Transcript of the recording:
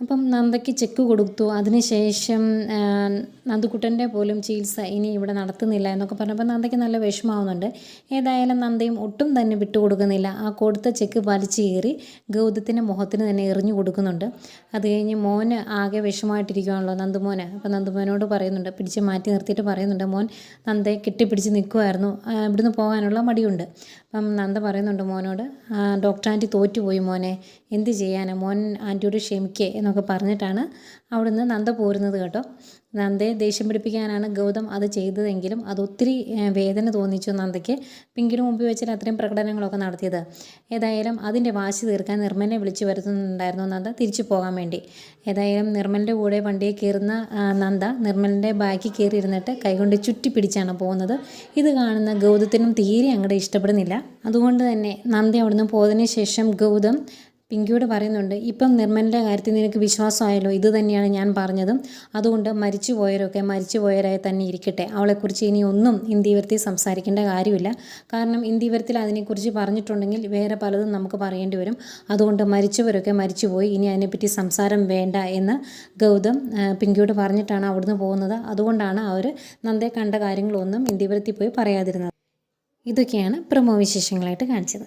അപ്പം നന്ദയ്ക്ക് ചെക്ക് കൊടുത്തു. അതിനുശേഷം നന്ദുക്കുട്ടന്റെ പോലും ചികിത്സ ഇനി ഇവിടെ നടത്തുന്നില്ല എന്നൊക്കെ പറഞ്ഞപ്പോൾ നന്ദയ്ക്ക് നല്ല വിഷമാവുന്നുണ്ട് ഏതായാലും നന്ദയും ഒട്ടും തന്നെ വിട്ടുകൊടുക്കുന്നില്ല. ആ കൊടുത്ത ചെക്ക് വലിച്ചു കീറി ഗൗതത്തിന്റെ മുഖത്തിന് തന്നെ എറിഞ്ഞു കൊടുക്കുന്നുണ്ട്. അത് കഴിഞ്ഞ് മോന് ആകെ വിഷമായിട്ടിരിക്കുകയാണല്ലോ നന്ദുമോന്. അപ്പോൾ നന്ദുമോനോട് പറയുന്നുണ്ട് പിടിച്ച് മാറ്റി നിർത്തിയിട്ട് പറയുന്നുണ്ട് മോൻ നന്ദയെ കെട്ടിപ്പിടിച്ച് നിൽക്കുമായിരുന്നു ഇവിടുന്ന് പോകാനുള്ള മടിയുണ്ട്. അപ്പം നന്ദ പറയുന്നുണ്ട് മോനോട് "ആ, ഡോക്ടർ ആന്റി തോറ്റുപോയി മോനെ. എന്ത് ചെയ്യാനാണ് മോൻ ആന്റിയോട് ക്ഷമിക്കേ എന്നൊക്കെ പറഞ്ഞിട്ടാണ് അവിടുന്ന് നന്ദ പോരുന്നത് കേട്ടോ. നന്ദയെ ദേഷ്യം പിടിപ്പിക്കാനാണ് ഗൗതം അത് ചെയ്തതെങ്കിലും അത് ഒത്തിരി വേദന തോന്നിച്ചു നന്ദയ്ക്ക്. പിങ്കിന് മുമ്പിൽ വെച്ചാൽ അത്രയും പ്രകടനങ്ങളൊക്കെ നടത്തിയത്. ഏതായാലും അതിന്റെ വാശി തീർക്കാൻ നിർമ്മലിനെ വിളിച്ചു വരുത്തുന്നുണ്ടായിരുന്നു നന്ദ തിരിച്ചു പോകാൻ വേണ്ടി. ഏതായാലും നിർമ്മലിന്റെ കൂടെ വണ്ടിയെ കയറുന്ന നന്ദ നിർമ്മലിന്റെ ബാക്കി കയറിയിരുന്നിട്ട് കൈകൊണ്ട് ചുറ്റി പിടിച്ചാണ് പോകുന്നത്. ഇത് കാണുന്ന ഗൗതത്തിനും തീരെ അങ്ങോട്ട് ഇഷ്ടപ്പെടുന്നില്ല. അതുകൊണ്ട് തന്നെ നന്ദ അവിടുന്ന് പോയതിനു ശേഷം ഗൗതം പിങ്കിയോട് പറയുന്നുണ്ട് ഇപ്പം നിർമ്മലിന്റെ കാര്യത്തിൽ നിനക്ക് വിശ്വാസമായല്ലോ ഇത് തന്നെയാണ് ഞാൻ പറഞ്ഞതും. അതുകൊണ്ട് മരിച്ചു പോയവരൊക്കെ മരിച്ചു പോയവരായി തന്നെ ഇരിക്കട്ടെ. അവളെക്കുറിച്ച് ഇനി ഒന്നും ഇന്ത്യവരത്തിൽ സംസാരിക്കേണ്ട കാര്യമില്ല. കാരണം ഇന്ത്യവരത്തിൽ അതിനെക്കുറിച്ച് പറഞ്ഞിട്ടുണ്ടെങ്കിൽ വേറെ പലതും നമുക്ക് പറയേണ്ടി വരും. അതുകൊണ്ട് മരിച്ചവരൊക്കെ മരിച്ചുപോയി. ഇനി അതിനെപ്പറ്റി സംസാരം വേണ്ട എന്ന് ഗൗതം പിങ്കിയോട് പറഞ്ഞിട്ടാണ് അവിടുന്ന് പോകുന്നത്. അതുകൊണ്ടാണ് അവർ നന്ദേ കണ്ട കാര്യങ്ങളൊന്നും ഇന്ത്യവരത്തിൽ പോയി പറയാതിരുന്നത്. ഇതൊക്കെയാണ് പ്രമോ വിശേഷങ്ങളായിട്ട് കാണിച്ചത്.